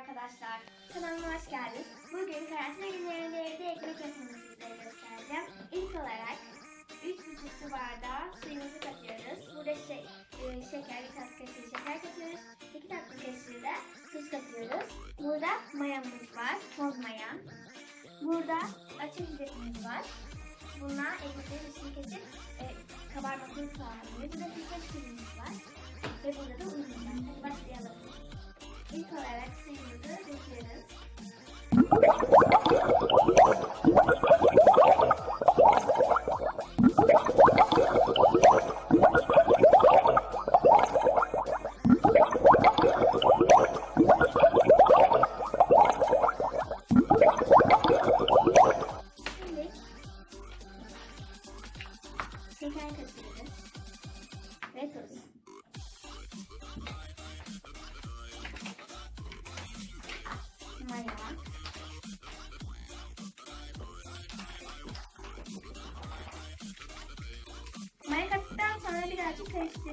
arkadaşlar. Kanalıma hoş geldiniz. Bugün karantina günlerinde evde ekmek yapımını sizlere göstereceğim. İlk olarak 3,5 su bardağı suyumuzu katıyoruz. Burada şey, e, şeker, bir tatlı kaşığı şeker katıyoruz. 2 tatlı kaşığı da tuz katıyoruz. Burada mayamız var, toz maya. Burada açık biberimiz var. Bunlar ekmeklerin üstünü kesip e, kabarmasını sağlıyor. Burada bir kaş kürümüz var. Ve burada da unumuz var. Hadi başlayalım. İlk olarak suyumuzu döküyoruz.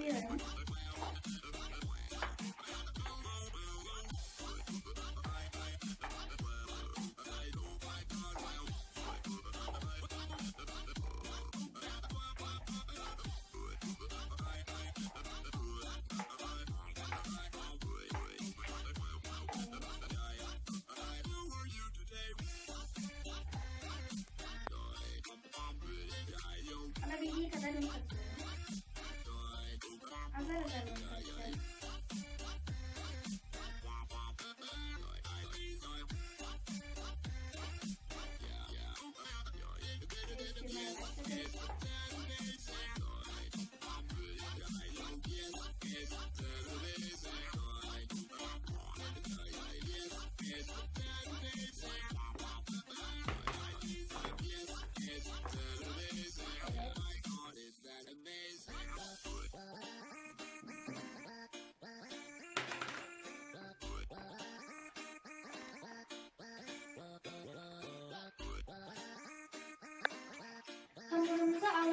Birazcık Yes.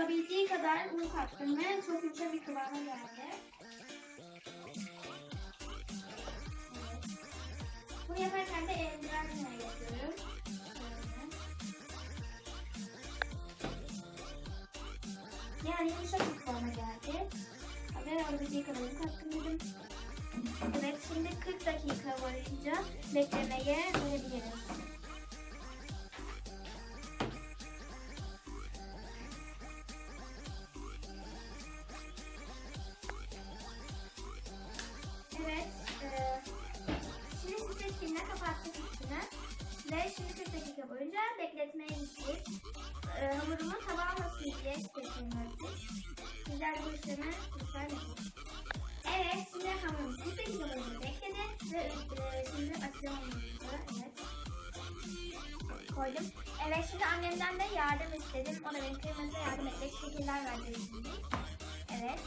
Alabildiği kadar un kattım ve çok yumuşak bir kıvama geldi. Bunu yaparken de eldivenle yapıyorum. Yani yumuşak bir kıvama geldi. Ve alabildiği kadar un kattım dedim. Evet şimdi 40 dakika boyunca beklemeye E, hamurumu tabanmasın diye örttük. Güzel işlemi lütfen yapın. Evet, şimdi hamurumuz 40 dakika bekledi. Ve şimdi hamurumuzu. Evet. Koydum. Evet, şimdi annemden de yardım istedim. O da benim kırmızı yardım edecek şekiller verdi. Evet.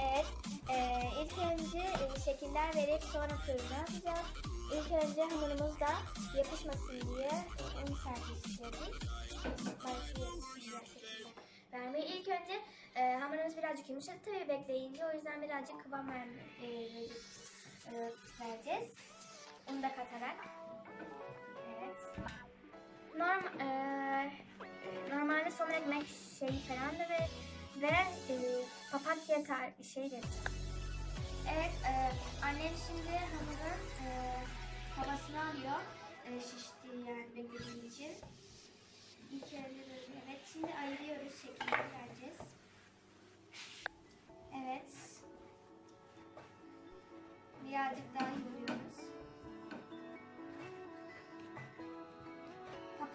Evet, e, ilk önce şekiller verip sonra fırına atacağız. İlk önce hamurumuz da yapışmasın diye güzel şekilde vermeyi. İlk önce e, hamurumuz birazcık yumuşadı tabii bekleyince o yüzden birazcık kıvam ver, e, verip, e, vereceğiz. Unu da katarak. Evet. Norm, e, normalde somun ekmek şeyi falan da ve ve e, papatya tar şey dedi. Evet, e, annem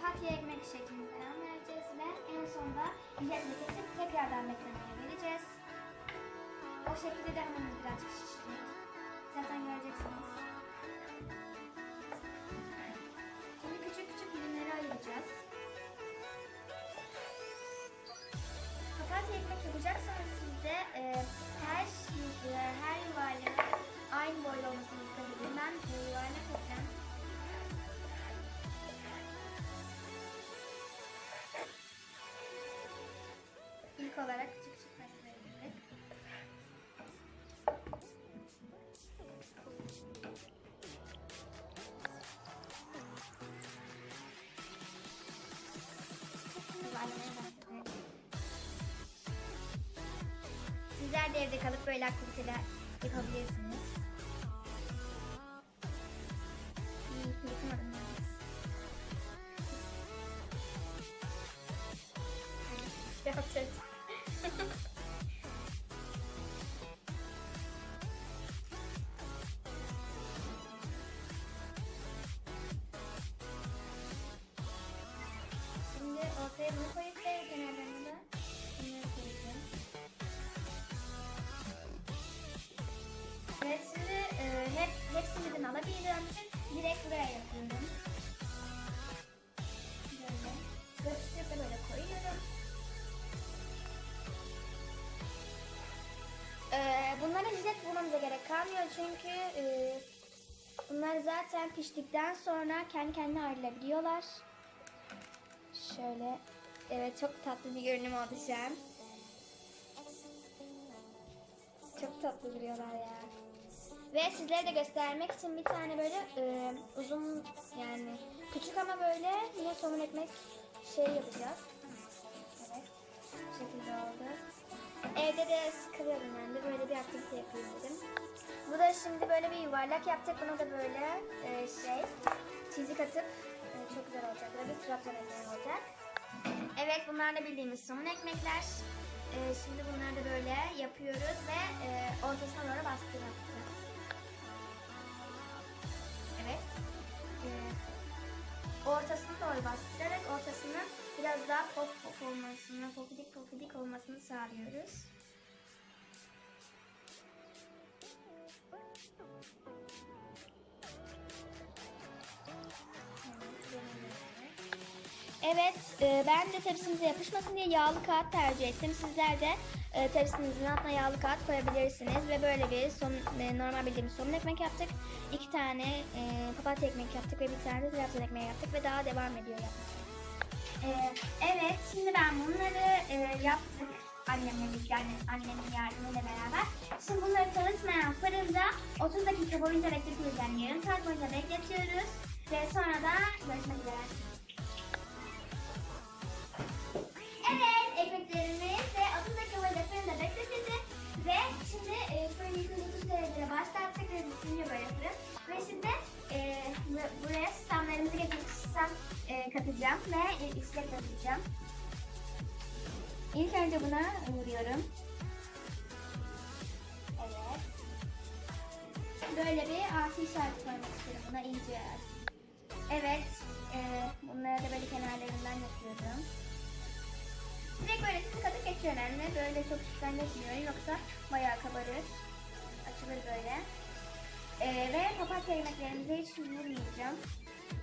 Papatya ekmek şeklini falan vereceğiz ve en sonunda iyice kesip tekrardan beklemeye vereceğiz. O şekilde de hamurumuz birazcık şişecek. Zaten göreceksiniz. Şimdi küçük küçük dilimlere ayıracağız. Papatya ekmek yapacaksanız siz de e, her, e, olarak küçük küçük. Sizler de evde kalıp böyle aktiviteler yapabilirsiniz. Bulmamıza gerek kalmıyor çünkü e, bunlar zaten piştikten sonra kendi kendine ayrılabiliyorlar. Şöyle. Evet çok tatlı bir görünüm oldu şu. Çok tatlı duruyorlar ya. Ve sizlere de göstermek için bir tane böyle e, uzun yani küçük ama böyle yine somun ekmek şey yapacağız. Evde de sıkılıyorum ben de böyle bir aktivite yapayım dedim. Bu da şimdi böyle bir yuvarlak yaptık. Buna da böyle e, şey çizik atıp e, çok güzel olacak. Böyle bir trabzon ekmeği olacak. Evet bunlar da bildiğimiz somun ekmekler. E, şimdi bunları da böyle yapıyoruz ve e, ortasına doğru yapacağız. Evet. E, ortasına doğru bastırarak ortasını biraz daha pop pop olmasını, pofidik pofidik olmasını sağlıyoruz. Evet, e, ben de tepsinize yapışmasın diye yağlı kağıt tercih ettim. Sizler de e, tepsinizin altına yağlı kağıt koyabilirsiniz ve böyle bir son, e, normal bildiğimiz somun ekmek yaptık. İki tane papatya ekmek yaptık ve bir tane de trabzon ekmeği yaptık ve daha devam ediyor yapmak. Ee, evet, şimdi ben bunları e, yaptık annemle yani annemin yardımıyla beraber. Şimdi bunları çalışmayan fırında 30 dakika boyunca bekletiyoruz. Yani yarım saat boyunca bekletiyoruz. Ve sonra da görüşmek üzere. Evet, ekmeklerimiz ve 30 dakika boyunca fırında bekletildi. Ve şimdi e, fırını 130 derecede başlattık e, katacağım ve e, içine katacağım. İlk önce buna vuruyorum. Evet. Böyle bir artı işareti koymak istiyorum buna iyice. Evet. E, bunları da böyle kenarlarından yapıyorum. Direkt böyle sık atıp geçiyorum yani. Böyle çok geçmiyorum yoksa bayağı kabarır. Açılır böyle. Ee, ve papatya yemeklerimize hiç vurmayacağım.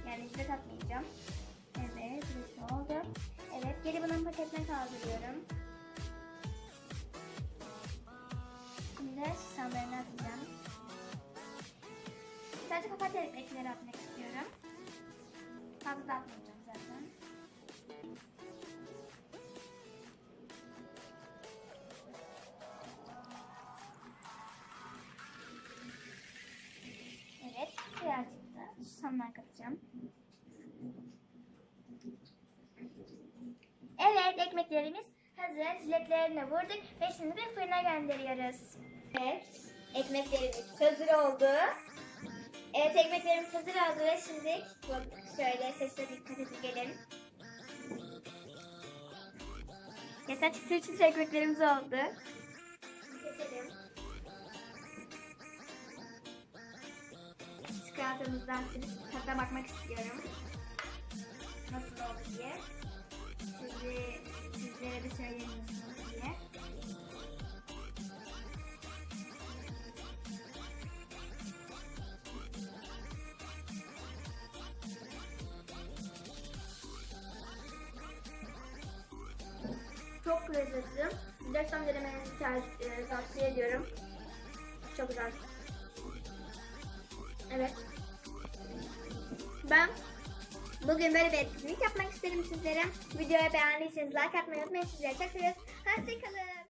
Yani jilet atmayacağım. Evet, burası oldu. Evet, geri bunun paketine kaldırıyorum. Şimdi susamlarını atacağım. Sadece papatya ekmekleri atmak istiyorum. Fazla da atmayacağım zaten. Evet, birazcık da susamlar katacağım. Evet, ekmeklerimiz hazır. Jiletlerini vurduk ve şimdi de fırına gönderiyoruz. Evet, ekmeklerimiz hazır oldu. Evet, ekmeklerimiz hazır oldu ve şimdi şöyle sesle dikkat edelim. Mesela çıtır çıtır ekmeklerimiz oldu. Keselim. Çikolatamızdan sürüp tadına bakmak istiyorum. Nasıl oldu diye. Sizi, sizlere de oldu diye. Çok lezzetli. Gerçekten denemenizi e, tavsiye ediyorum. Çok güzel. Evet. Ben bugün böyle bir etkinlik yapmak istedim sizlere. Videoyu beğendiyseniz like atmayı unutmayın. Sizleri çok seviyoruz. Hoşçakalın.